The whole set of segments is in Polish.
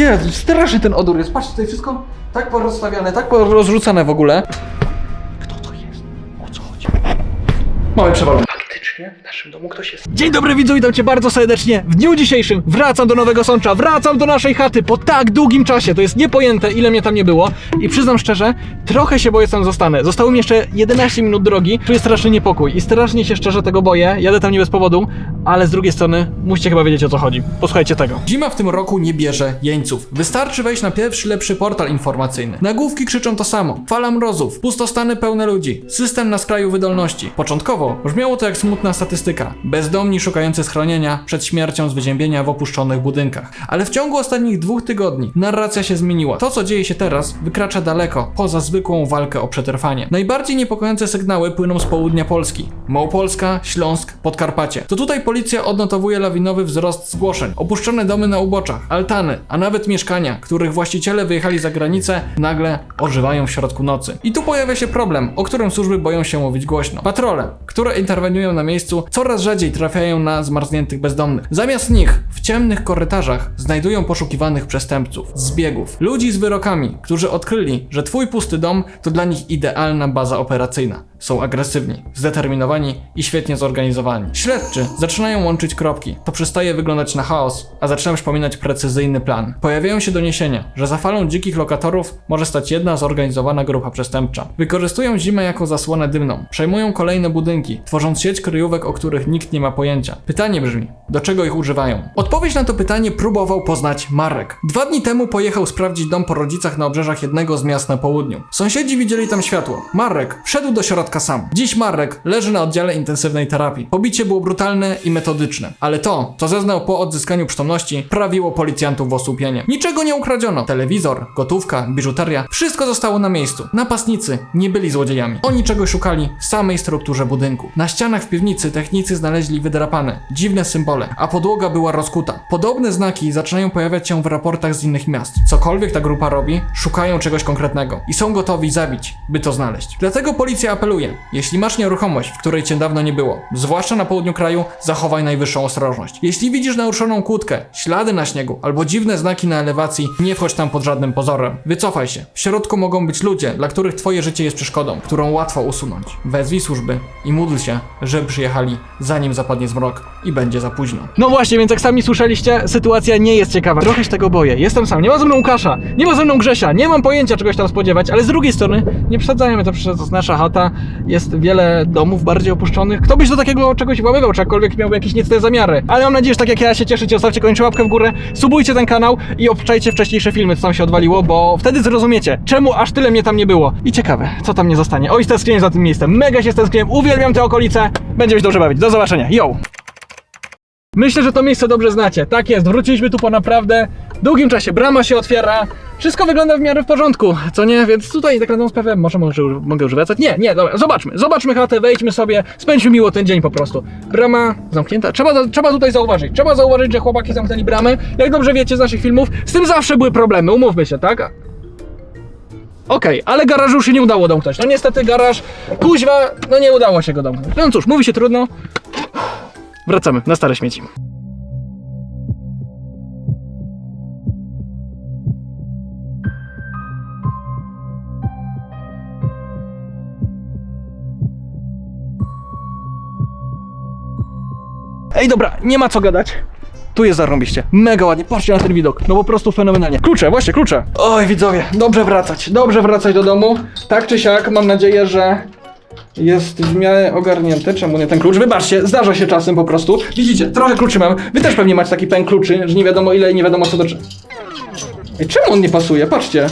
Jezu, straszny ten odór jest. Patrzcie, tutaj wszystko tak porozstawiane, tak porozrzucane w ogóle. Kto to jest? O co chodzi? Mamy przewalone. W naszym domu ktoś jest. Dzień dobry widzu, witam cię bardzo serdecznie. W dniu dzisiejszym wracam do Nowego Sącza, wracam do naszej chaty po tak długim czasie. To jest niepojęte, ile mnie tam nie było. I przyznam szczerze, trochę się boję, tam zostanę. Zostało mi jeszcze 11 minut drogi. Czuję straszny niepokój i strasznie się szczerze tego boję. Jadę tam nie bez powodu, ale z drugiej strony musicie chyba wiedzieć o co chodzi. Posłuchajcie tego. Zima w tym roku nie bierze jeńców. Wystarczy wejść na pierwszy lepszy portal informacyjny. Nagłówki krzyczą to samo. Fala mrozów, pustostany pełne ludzi, system na skraju wydolności. Początkowo brzmiało to jak smutna statystyka. Bezdomni szukający schronienia przed śmiercią z wyziębienia w opuszczonych budynkach. Ale w ciągu ostatnich dwóch tygodni narracja się zmieniła. To, co dzieje się teraz, wykracza daleko poza zwykłą walkę o przetrwanie. Najbardziej niepokojące sygnały płyną z południa Polski. Małopolska, Śląsk, Podkarpacie. To tutaj policja odnotowuje lawinowy wzrost zgłoszeń. Opuszczone domy na uboczach, altany, a nawet mieszkania, których właściciele wyjechali za granicę, nagle ożywają w środku nocy. I tu pojawia się problem, o którym służby boją się mówić głośno. Patrole, które interweniują na miejscu, coraz rzadziej trafiają na zmarzniętych bezdomnych. Zamiast nich w ciemnych korytarzach znajdują poszukiwanych przestępców, zbiegów, ludzi z wyrokami, którzy odkryli, że twój pusty dom to dla nich idealna baza operacyjna. Są agresywni, zdeterminowani i świetnie zorganizowani. Śledczy zaczynają łączyć kropki. To przestaje wyglądać na chaos, a zaczyna przypominać precyzyjny plan. Pojawiają się doniesienia, że za falą dzikich lokatorów może stać jedna zorganizowana grupa przestępcza. Wykorzystują zimę jako zasłonę dymną, przejmują kolejne budynki, tworząc sieć kryjówek, o których nikt nie ma pojęcia. Pytanie brzmi, do czego ich używają? Odpowiedź na to pytanie próbował poznać Marek. Dwa dni temu pojechał sprawdzić dom po rodzicach na obrzeżach jednego z miast na południu. Sąsiedzi widzieli tam światło. Marek wszedł do środka sam. Dziś Marek leży na oddziale intensywnej terapii. Pobicie było brutalne i metodyczne, ale to, co zeznał po odzyskaniu przytomności, prawiło policjantów w osłupienie. Niczego nie ukradziono. Telewizor, gotówka, biżuteria, wszystko zostało na miejscu. Napastnicy nie byli złodziejami. Oni czegoś szukali w samej strukturze budynku. Na ścianach w piwnicy technicy znaleźli wydrapane, dziwne symbole, a podłoga była rozkuta. Podobne znaki zaczynają pojawiać się w raportach z innych miast. Cokolwiek ta grupa robi, szukają czegoś konkretnego i są gotowi zabić, by to znaleźć. Dlatego policja apeluje: jeśli masz nieruchomość, w której cię dawno nie było, zwłaszcza na południu kraju, zachowaj najwyższą ostrożność. Jeśli widzisz naruszoną kłódkę, ślady na śniegu albo dziwne znaki na elewacji, nie wchodź tam pod żadnym pozorem. Wycofaj się. W środku mogą być ludzie, dla których twoje życie jest przeszkodą, którą łatwo usunąć. Wezwij służby i módl się, żeby przyjechali zanim zapadnie zmrok i będzie za późno. No właśnie, więc jak sami słyszeliście, sytuacja nie jest ciekawa. Trochę się tego boję. Jestem sam, nie ma ze mną Łukasza, nie ma ze mną Grzesia, nie mam pojęcia czegoś tam spodziewać, ale z drugiej strony nie przesadzajmy, to przecież to jest nasza chata, jest wiele domów bardziej opuszczonych. Kto byś do takiego czegoś włamywał, czy jakkolwiek miałby jakieś niecne zamiary. Ale mam nadzieję, że tak jak ja się cieszycie, zostawcie koniecznie łapkę w górę, subujcie ten kanał i obczajcie wcześniejsze filmy, co tam się odwaliło, bo wtedy zrozumiecie, czemu aż tyle mnie tam nie było. I ciekawe, co tam nie zostanie. Oj, stęskniłem za tym miejscem, mega się stęskniłem, uwielbiam te okolice, będziemy się dobrze bawić. Do zobaczenia, yo! Myślę, że to miejsce dobrze znacie. Tak jest, wróciliśmy tu po naprawdę długim czasie. Brama się otwiera. Wszystko wygląda w miarę w porządku, co nie? Więc tutaj tak na sprawę może, może mogę już wracać. Nie, nie, dobra, zobaczmy. Zobaczmy chatę, wejdźmy sobie, spędźmy miło ten dzień po prostu. Brama zamknięta. Trzeba, trzeba tutaj zauważyć. Trzeba zauważyć, że chłopaki zamknęli bramę. Jak dobrze wiecie z naszych filmów, z tym zawsze były problemy, umówmy się, tak? Okej, ale garażu już się nie udało domknąć. No niestety garaż, kuźwa, no nie udało się go domknąć. No cóż, mówi się trudno. Wracamy na stare śmieci. Ej, dobra, nie ma co gadać. Tu jest zarąbiście. Mega ładnie. Patrzcie na ten widok. No po prostu fenomenalnie. Klucze, właśnie klucze. Oj, widzowie, dobrze wracać. Dobrze wracać do domu. Tak czy siak, mam nadzieję, że jest w miarę ogarnięty. Czemu nie ten klucz? Wybaczcie, zdarza się czasem po prostu. Widzicie, trochę kluczy mam. Wy też pewnie macie taki pęk kluczy, że nie wiadomo ile i nie wiadomo co do czego. Ej, czemu on nie pasuje? Patrzcie.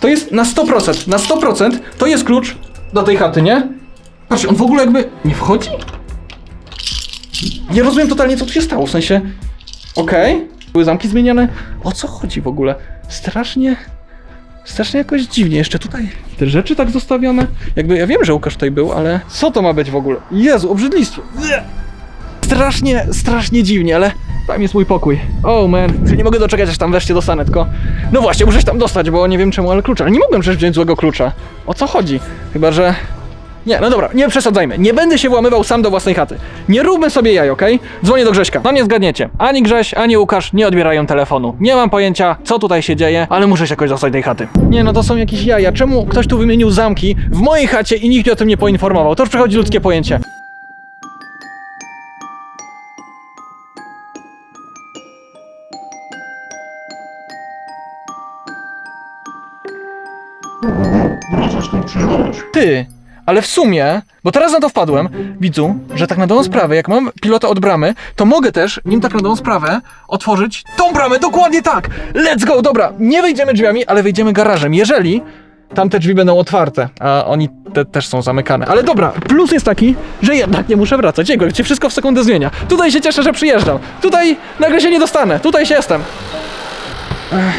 To jest na 100%. Na 100% to jest klucz do tej chaty, nie? Patrzcie, on w ogóle jakby nie wchodzi? Nie rozumiem totalnie, co tu się stało, w sensie... Okej, były zamki zmieniane. O co chodzi w ogóle? Strasznie... Strasznie jakoś dziwnie. Jeszcze tutaj te rzeczy tak zostawione. Jakby, ja wiem, że Łukasz tutaj był, ale... Co to ma być w ogóle? Jezu, obrzydlistwo. Strasznie, strasznie dziwnie, ale tam jest mój pokój. Oh man, nie mogę doczekać, aż tam wreszcie dostanę, tylko... No właśnie, muszę się tam dostać, bo nie wiem czemu, ale klucza. Ale nie mogłem przecież wziąć złego klucza. O co chodzi? Chyba, że... Nie, no dobra, nie przesadzajmy. Nie będę się włamywał sam do własnej chaty. Nie róbmy sobie jaj, okej? Dzwonię do Grześka. No nie zgadniecie. Ani Grześ, ani Łukasz nie odbierają telefonu. Nie mam pojęcia, co tutaj się dzieje, ale muszę się jakoś dostać tej chaty. Nie, no to są jakieś jaja. Czemu ktoś tu wymienił zamki w mojej chacie i nikt mnie o tym nie poinformował? To już przechodzi ludzkie pojęcie. Ty, ale w sumie, bo teraz na to wpadłem, widzu, że tak na dobrą sprawę, jak mam pilota od bramy, to mogę też, nim tak na dobrą sprawę, otworzyć tą bramę, dokładnie tak! Let's go, dobra, nie wejdziemy drzwiami, ale wejdziemy garażem, jeżeli tamte drzwi będą otwarte, a oni te też są zamykane. Ale dobra, plus jest taki, że jednak nie muszę wracać. Jego, gdzie wszystko w sekundę zmienia. Tutaj się cieszę, że przyjeżdżam. Tutaj nagle się nie dostanę. Tutaj się jestem. Ech.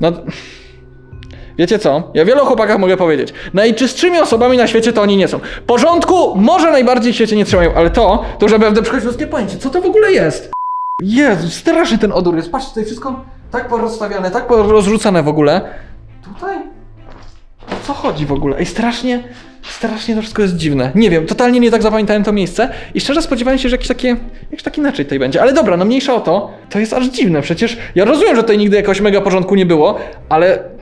No... Wiecie co? Ja wielu chłopakach mogę powiedzieć. Najczystszymi osobami na świecie to oni nie są. Porządku może najbardziej w świecie nie trzymają, ale to, to że będę przychodzić ludzkie pojęcie. Co to w ogóle jest? Jezu, straszny ten odór jest. Patrzcie, tutaj wszystko tak porozstawiane, tak porozrzucane w ogóle. Tutaj? O co chodzi w ogóle? Ej, strasznie, strasznie to wszystko jest dziwne. Nie wiem, totalnie nie tak zapamiętałem to miejsce i szczerze spodziewałem się, że jakieś takie, jakieś tak inaczej tutaj będzie. Ale dobra, no mniejsza o to, to jest aż dziwne. Przecież ja rozumiem, że tutaj nigdy jakiegoś mega porządku nie było, ale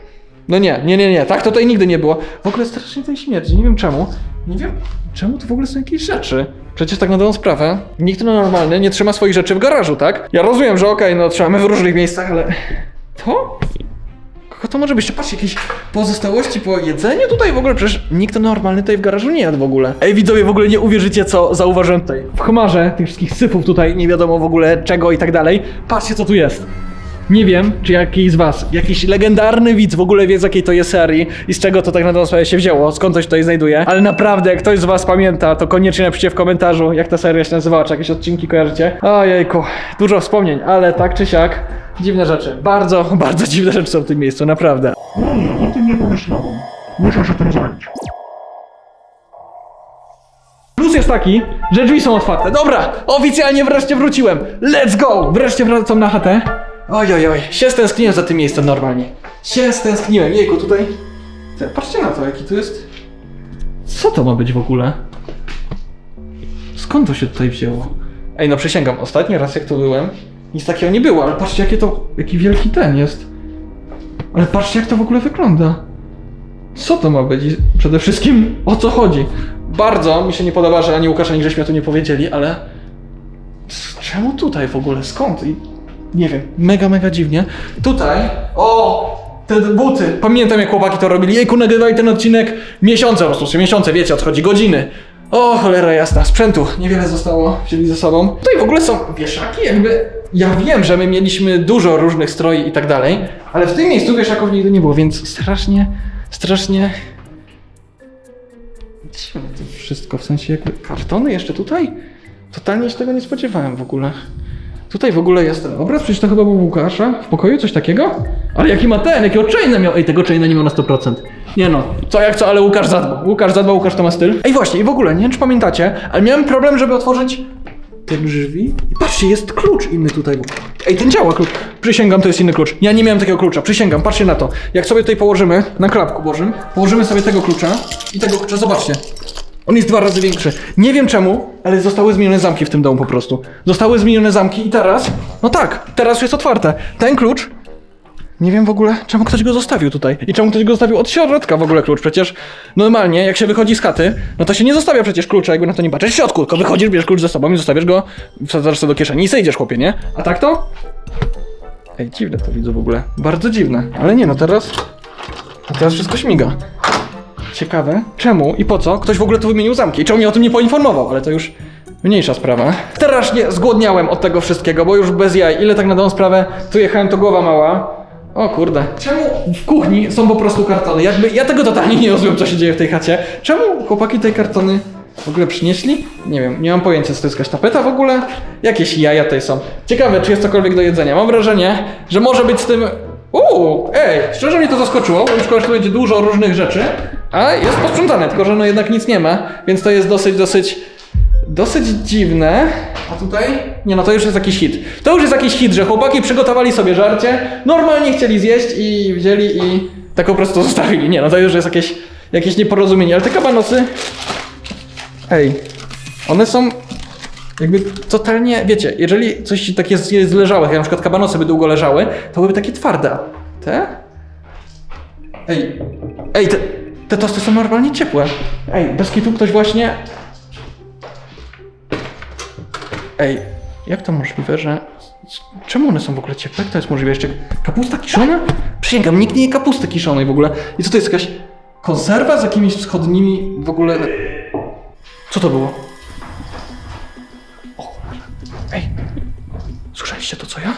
no nie, nie, nie, nie, tak to tutaj nigdy nie było. W ogóle strasznie tutaj śmierdzi, nie wiem czemu. Nie wiem, czemu to w ogóle są jakieś rzeczy. Przecież tak na dobrą sprawę, nikt no normalny nie trzyma swoich rzeczy w garażu, tak? Ja rozumiem, że okej, no trzymamy w różnych miejscach, ale... To? Kogo to może być? Patrz, jakieś pozostałości po jedzeniu tutaj w ogóle? Przecież nikt normalny tutaj w garażu nie jadł w ogóle. Ej, widzowie, w ogóle nie uwierzycie, co zauważyłem tutaj. W chmarze tych wszystkich sypów tutaj, nie wiadomo w ogóle czego i tak dalej. Patrzcie, co tu jest. Nie wiem, czy jakiś z was, jakiś legendarny widz w ogóle wie z jakiej to jest serii i z czego to tak na dobrą sprawę się wzięło, skąd to się tutaj znajduje, ale naprawdę, jak ktoś z was pamięta, to koniecznie napiszcie w komentarzu, jak ta seria się nazywała, czy jakieś odcinki kojarzycie. Ojejku, dużo wspomnień, ale tak czy siak, dziwne rzeczy. Bardzo, bardzo dziwne rzeczy są w tym miejscu, naprawdę. O tym nie pomyślałem. Muszę się tym zająć. Plus jest taki, że drzwi są otwarte. Dobra, oficjalnie wreszcie wróciłem. Let's go! Wreszcie wracam na chatę. Oj, oj, oj, się stęskniłem za tym miejscem normalnie. Się stęskniłem. Jejku, tutaj... Patrzcie na to, jaki tu jest... Co to ma być w ogóle? Skąd to się tutaj wzięło? Ej, no przysięgam, ostatni raz jak tu byłem, nic takiego nie było, ale patrzcie jakie to... Jaki wielki ten jest. Ale patrzcie jak to w ogóle wygląda. Co to ma być? I przede wszystkim o co chodzi? Bardzo mi się nie podoba, że ani Łukasz, ani o tym nie powiedzieli, ale... Czemu tutaj w ogóle? Skąd? I... Nie wiem, mega, mega dziwnie. Tutaj, o! Te buty. Pamiętam jak chłopaki to robili. Jejku, nagrywali ten odcinek miesiące po prostu, miesiące, wiecie o co chodzi, godziny. O, cholera jasna, sprzętu niewiele zostało, wzięli ze sobą. Tutaj w ogóle są wieszaki, jakby... Ja wiem, że my mieliśmy dużo różnych stroi i tak dalej, ale w tym miejscu wieszaków nigdy nie było, więc strasznie, strasznie... To wszystko, w sensie jakby kartony jeszcze tutaj? Totalnie się tego nie spodziewałem w ogóle. Tutaj w ogóle jest ten obraz, przecież to chyba był Łukasza w pokoju, coś takiego? Ale jaki ma ten, jakiego chaina miał? Ej, tego chaina nie ma na 100%. Nie no, co jak co, ale Łukasz zadbał. Łukasz zadbał, Łukasz to ma styl. Ej właśnie, i w ogóle, nie wiem czy pamiętacie, ale miałem problem, żeby otworzyć te drzwi. I patrzcie, jest klucz inny tutaj. Ej, ten działa klucz. Przysięgam, to jest inny klucz. Ja nie miałem takiego klucza, przysięgam, patrzcie na to. Jak sobie tutaj położymy, na klapku Bożym, położymy sobie tego klucza i tego klucza, zobaczcie. On jest dwa razy większy. Nie wiem czemu, ale zostały zmienione zamki w tym domu po prostu. Zostały zmienione zamki i teraz, no tak, teraz jest otwarte. Ten klucz, nie wiem w ogóle, czemu ktoś go zostawił tutaj. I czemu ktoś go zostawił od środka w ogóle klucz. Przecież normalnie, jak się wychodzi z chaty, no to się nie zostawia przecież klucza, jakby na to nie patrzeć w środku, tylko wychodzisz, bierzesz klucz ze sobą i zostawiasz go, wsadzasz sobie do kieszeni i sejdziesz, chłopie, nie? A tak to? Ej, dziwne to widzę w ogóle. Bardzo dziwne. Ale nie, no teraz... A teraz wszystko śmiga. Ciekawe, czemu i po co ktoś w ogóle tu wymienił zamki i czemu mnie o tym nie poinformował, ale to już mniejsza sprawa. Strasznie zgłodniałem od tego wszystkiego, bo już bez jaj, ile tak na dobrą sprawę, tu jechałem, to głowa mała. O kurde, czemu w kuchni są po prostu kartony? Jakby, ja tego totalnie nie rozumiem, co się dzieje w tej chacie. Czemu chłopaki tej kartony w ogóle przynieśli? Nie wiem, nie mam pojęcia, co to jest jakaś tapeta w ogóle? Jakieś jaja tutaj są. Ciekawe, czy jest cokolwiek do jedzenia. Mam wrażenie, że może być z tym Uuu, ej, szczerze mnie to zaskoczyło, bo już będzie dużo różnych rzeczy, a jest posprzątane, tylko że no jednak nic nie ma, więc to jest dosyć, dosyć, dosyć dziwne. A tutaj? Nie no, to już jest jakiś hit. To już jest jakiś hit, że chłopaki przygotowali sobie żarcie, normalnie chcieli zjeść i wzięli i tak po prostu zostawili. Nie no, to już jest jakieś, jakieś nieporozumienie, ale te kabanosy... Ej, one są jakby totalnie, wiecie, jeżeli coś takie jest jest leżałe, jak na przykład kabanosy by długo leżały, to byłyby takie twarde. Te? Ej, ej, te, te tosty są normalnie ciepłe. Ej, bez kitu ktoś właśnie... Ej, jak to możliwe, że... Czemu one są w ogóle ciepłe? Jak to jest możliwe? Jeszcze kapusta kiszona? Przysięgam, nikt nie je kapusty kiszonej w ogóle. I co to jest jakaś konserwa z jakimiś wschodnimi w ogóle... Co to było? O. Ej, słyszeliście to co ja?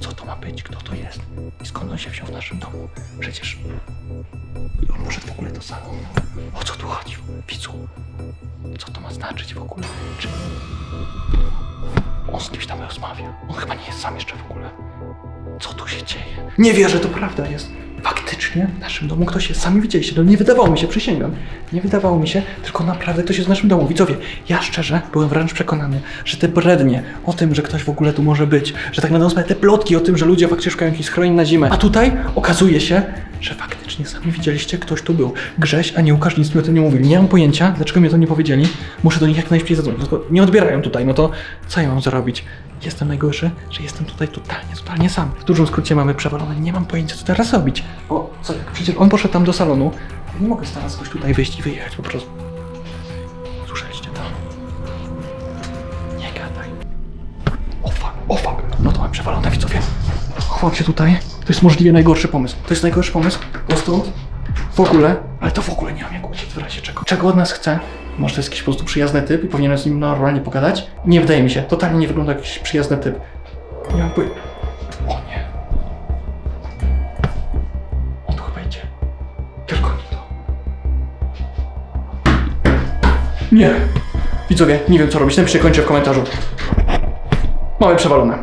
Co to ma być? Kto to jest? I skąd on się wziął w naszym domu? Przecież... I on może w ogóle do salonu. O co tu chodzi? Widzu? Co to ma znaczyć w ogóle? Czy... On z kimś tam rozmawia. On chyba nie jest sam jeszcze w ogóle. Co tu się dzieje? Nie wierzę, to prawda jest. Faktycznie w naszym domu ktoś jest. Sami widzieliście. No nie wydawało mi się, przysięgam. Nie wydawało mi się, tylko naprawdę ktoś jest w naszym domu. Widzowie, ja szczerze byłem wręcz przekonany, że te brednie o tym, że ktoś w ogóle tu może być, że tak naprawdę sprawę te plotki o tym, że ludzie faktycznie szukają jakichś schronień na zimę. A tutaj okazuje się, że faktycznie sami widzieliście, ktoś tu był. Grześ, a nie Łukasz nic mi o tym nie mówił. Nie mam pojęcia, dlaczego mi to nie powiedzieli. Muszę do nich jak najszybciej zadzwonić. Tylko nie odbierają tutaj, no to co ja mam zrobić? Jestem najgorszy, że jestem tutaj totalnie, totalnie sam. W dużym skrócie mamy przewalone, nie mam pojęcia co teraz robić. Bo co, przecież on poszedł tam do salonu, ja nie mogę teraz jakoś tutaj wyjść i wyjechać po prostu. Słyszeliście to? Nie gadaj. O fuck, o fuck. No to mam przewalone widzowie. Chowam się tutaj. To jest możliwie najgorszy pomysł. To jest najgorszy pomysł, bo stąd w ogóle, ale to w ogóle nie mam jak uciec w razie czego. Czego od nas chce? Może to jest jakiś po prostu przyjazny typ i powinienem z nim normalnie pogadać? Nie wydaje mi się. Totalnie nie wygląda jak jakiś przyjazny typ. Nie mam poje... O nie. On tu chyba idzie. Tylko nie to. Nie. Widzowie, nie wiem co robić. Napiszcie kończę w komentarzu. Mamy przewalone.